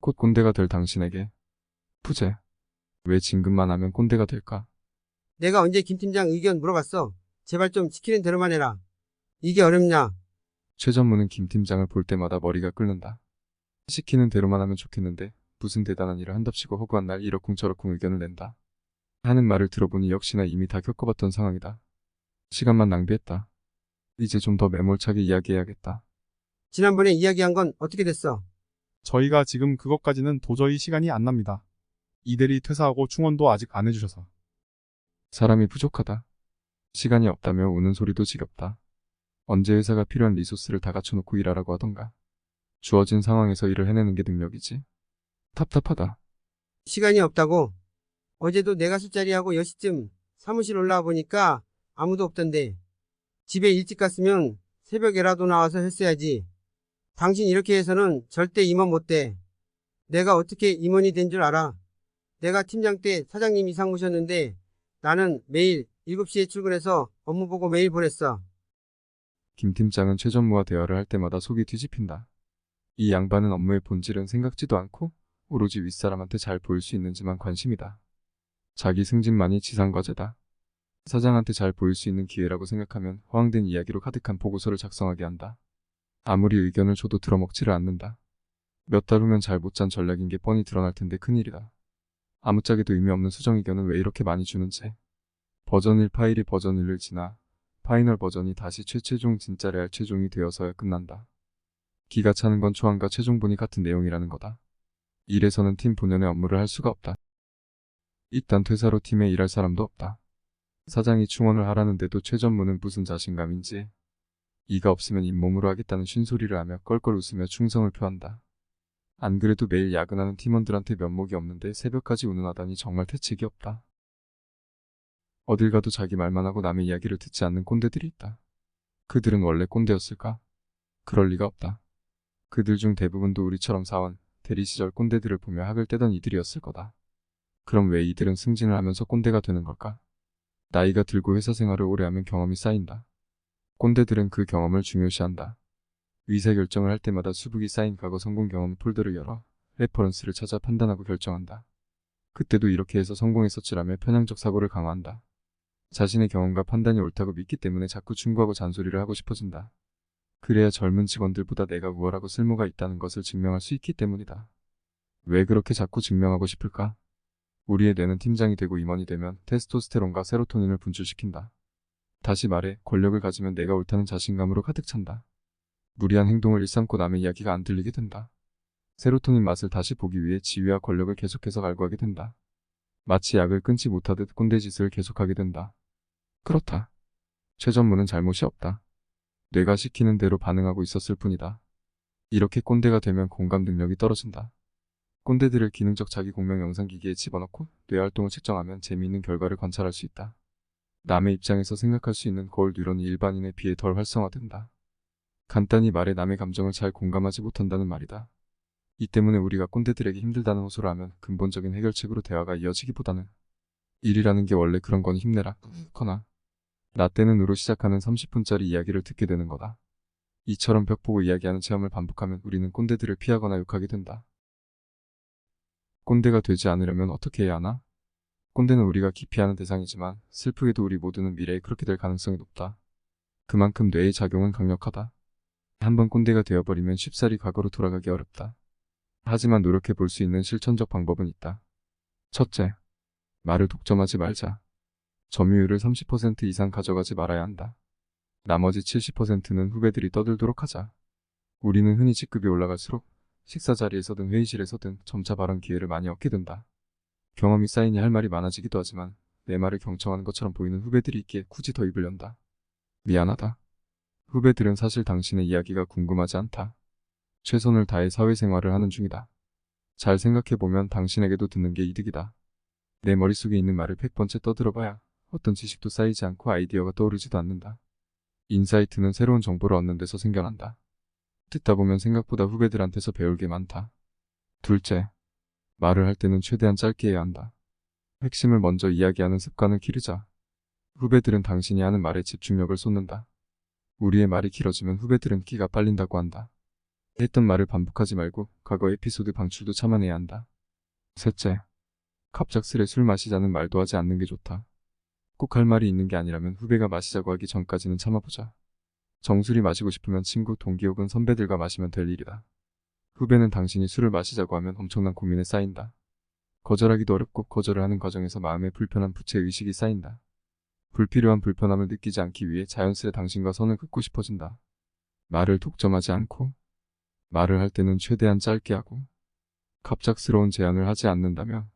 곧 꼰대가 될 당신에게 푸제 왜 진급만 하면 꼰대가 될까? 내가 언제 김 팀장 의견 물어봤어. 제발 좀 시키는 대로만 해라. 이게 어렵냐? 최 전무는 김 팀장을 볼 때마다 머리가 끓는다. 시키는 대로만 하면 좋겠는데 무슨 대단한 일을 한답시고 허구한 날 이러쿵저러쿵 의견을 낸다. 하는 말을 들어보니 역시나 이미 다 겪어봤던 상황이다. 시간만 낭비했다. 이제 좀 더 매몰차게 이야기해야겠다. 지난번에 이야기한 건 어떻게 됐어? 저희가 지금 그것까지는 도저히 시간이 안 납니다. 이대리 퇴사하고 충원도 아직 안 해주셔서. 사람이 부족하다. 시간이 없다며 우는 소리도 지겹다. 언제 회사가 필요한 리소스를 다 갖춰놓고 일하라고 하던가. 주어진 상황에서 일을 해내는 게 능력이지. 답답하다. 시간이 없다고? 어제도 내가 술자리하고 10시쯤 사무실 올라와 보니까 아무도 없던데. 집에 일찍 갔으면 새벽에라도 나와서 했어야지. 당신 이렇게 해서는 절대 임원 못 돼. 내가 어떻게 임원이 된 줄 알아? 내가 팀장 때 사장님 이상 모셨는데 나는 매일 7시에 출근해서 업무 보고 매일 보냈어. 김 팀장은 최 전무와 대화를 할 때마다 속이 뒤집힌다. 이 양반은 업무의 본질은 생각지도 않고 오로지 윗사람한테 잘 보일 수 있는지만 관심이다. 자기 승진만이 지상과제다. 사장한테 잘 보일 수 있는 기회라고 생각하면 허황된 이야기로 가득한 보고서를 작성하게 한다. 아무리 의견을 줘도 들어먹지를 않는다. 몇 달 후면 잘 못 짠 전략인 게 뻔히 드러날 텐데 큰일이다. 아무짝에도 의미 없는 수정 의견은 왜 이렇게 많이 주는지. 버전 1 파일이 버전 1을 지나 파이널 버전이 다시 최최종 진짜 레알 최종이 되어서야 끝난다. 기가 차는 건 초안과 최종본이 같은 내용이라는 거다. 이래서는 팀 본연의 업무를 할 수가 없다. 일단 퇴사로 팀에 일할 사람도 없다. 사장이 충원을 하라는데도 최전무는 무슨 자신감인지 이가 없으면 잇몸으로 하겠다는 쉰소리를 하며 껄껄 웃으며 충성을 표한다. 안 그래도 매일 야근하는 팀원들한테 면목이 없는데 새벽까지 운운하다니 정말 태책이 없다. 어딜 가도 자기 말만 하고 남의 이야기를 듣지 않는 꼰대들이 있다. 그들은 원래 꼰대였을까? 그럴 리가 없다. 그들 중 대부분도 우리처럼 사원, 대리 시절 꼰대들을 보며 학을 떼던 이들이었을 거다. 그럼 왜 이들은 승진을 하면서 꼰대가 되는 걸까? 나이가 들고 회사 생활을 오래 하면 경험이 쌓인다. 꼰대들은 그 경험을 중요시한다. 의사 결정을 할 때마다 수북이 쌓인 과거 성공 경험 폴더를 열어 레퍼런스를 찾아 판단하고 결정한다. 그때도 이렇게 해서 성공했었지라며 편향적 사고를 강화한다. 자신의 경험과 판단이 옳다고 믿기 때문에 자꾸 충고하고 잔소리를 하고 싶어진다. 그래야 젊은 직원들보다 내가 우월하고 쓸모가 있다는 것을 증명할 수 있기 때문이다. 왜 그렇게 자꾸 증명하고 싶을까? 우리의 뇌는 팀장이 되고 임원이 되면 테스토스테론과 세로토닌을 분출시킨다. 다시 말해 권력을 가지면 내가 옳다는 자신감으로 가득 찬다. 무리한 행동을 일삼고 남의 이야기가 안 들리게 된다. 세로토닌 맛을 다시 보기 위해 지위와 권력을 계속해서 갈구하게 된다. 마치 약을 끊지 못하듯 꼰대짓을 계속하게 된다. 그렇다. 최전무는 잘못이 없다. 뇌가 시키는 대로 반응하고 있었을 뿐이다. 이렇게 꼰대가 되면 공감 능력이 떨어진다. 꼰대들을 기능적 자기 공명 영상기기에 집어넣고 뇌 활동을 측정하면 재미있는 결과를 관찰할 수 있다. 남의 입장에서 생각할 수 있는 거울 뉴런이 일반인에 비해 덜 활성화된다. 간단히 말해 남의 감정을 잘 공감하지 못한다는 말이다. 이 때문에 우리가 꼰대들에게 힘들다는 호소를 하면 근본적인 해결책으로 대화가 이어지기보다는 일이라는 게 원래 그런 건 힘내라 거나 나 때는 으로 시작하는 30분짜리 이야기를 듣게 되는 거다. 이처럼 벽 보고 이야기하는 체험을 반복하면 우리는 꼰대들을 피하거나 욕하게 된다. 꼰대가 되지 않으려면 어떻게 해야 하나? 꼰대는 우리가 기피하는 대상이지만 슬프게도 우리 모두는 미래에 그렇게 될 가능성이 높다. 그만큼 뇌의 작용은 강력하다. 한번 꼰대가 되어버리면 쉽사리 과거로 돌아가기 어렵다. 하지만 노력해 볼 수 있는 실천적 방법은 있다. 첫째, 말을 독점하지 말자. 점유율을 30% 이상 가져가지 말아야 한다. 나머지 70%는 후배들이 떠들도록 하자. 우리는 흔히 직급이 올라갈수록 식사 자리에서든 회의실에서든 점차 발언 기회를 많이 얻게 된다. 경험이 쌓이니 할 말이 많아지기도 하지만 내 말을 경청하는 것처럼 보이는 후배들이 있기에 굳이 더 입을 연다. 미안하다. 후배들은 사실 당신의 이야기가 궁금하지 않다. 최선을 다해 사회생활을 하는 중이다. 잘 생각해보면 당신에게도 듣는 게 이득이다. 내 머릿속에 있는 말을 100번째 떠들어봐야 어떤 지식도 쌓이지 않고 아이디어가 떠오르지도 않는다. 인사이트는 새로운 정보를 얻는 데서 생겨난다. 듣다 보면 생각보다 후배들한테서 배울 게 많다. 둘째, 말을 할 때는 최대한 짧게 해야 한다. 핵심을 먼저 이야기하는 습관을 기르자. 후배들은 당신이 하는 말에 집중력을 쏟는다. 우리의 말이 길어지면 후배들은 끼가 빨린다고 한다. 했던 말을 반복하지 말고 과거 에피소드 방출도 참아내야 한다. 셋째, 갑작스레 술 마시자는 말도 하지 않는 게 좋다. 꼭 할 말이 있는 게 아니라면 후배가 마시자고 하기 전까지는 참아보자. 정술이 마시고 싶으면 친구, 동기 혹은 선배들과 마시면 될 일이다. 후배는 당신이 술을 마시자고 하면 엄청난 고민에 쌓인다. 거절하기도 어렵고 거절을 하는 과정에서 마음에 불편한 부채 의식이 쌓인다. 불필요한 불편함을 느끼지 않기 위해 자연스레 당신과 선을 긋고 싶어진다. 말을 독점하지 않고 말을 할 때는 최대한 짧게 하고 갑작스러운 제안을 하지 않는다면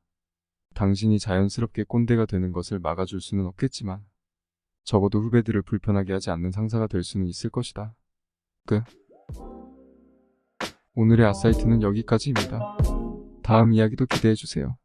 당신이 자연스럽게 꼰대가 되는 것을 막아줄 수는 없겠지만 적어도 후배들을 불편하게 하지 않는 상사가 될 수는 있을 것이다. 끝. 오늘의 아사이트는 여기까지입니다. 다음 이야기도 기대해주세요.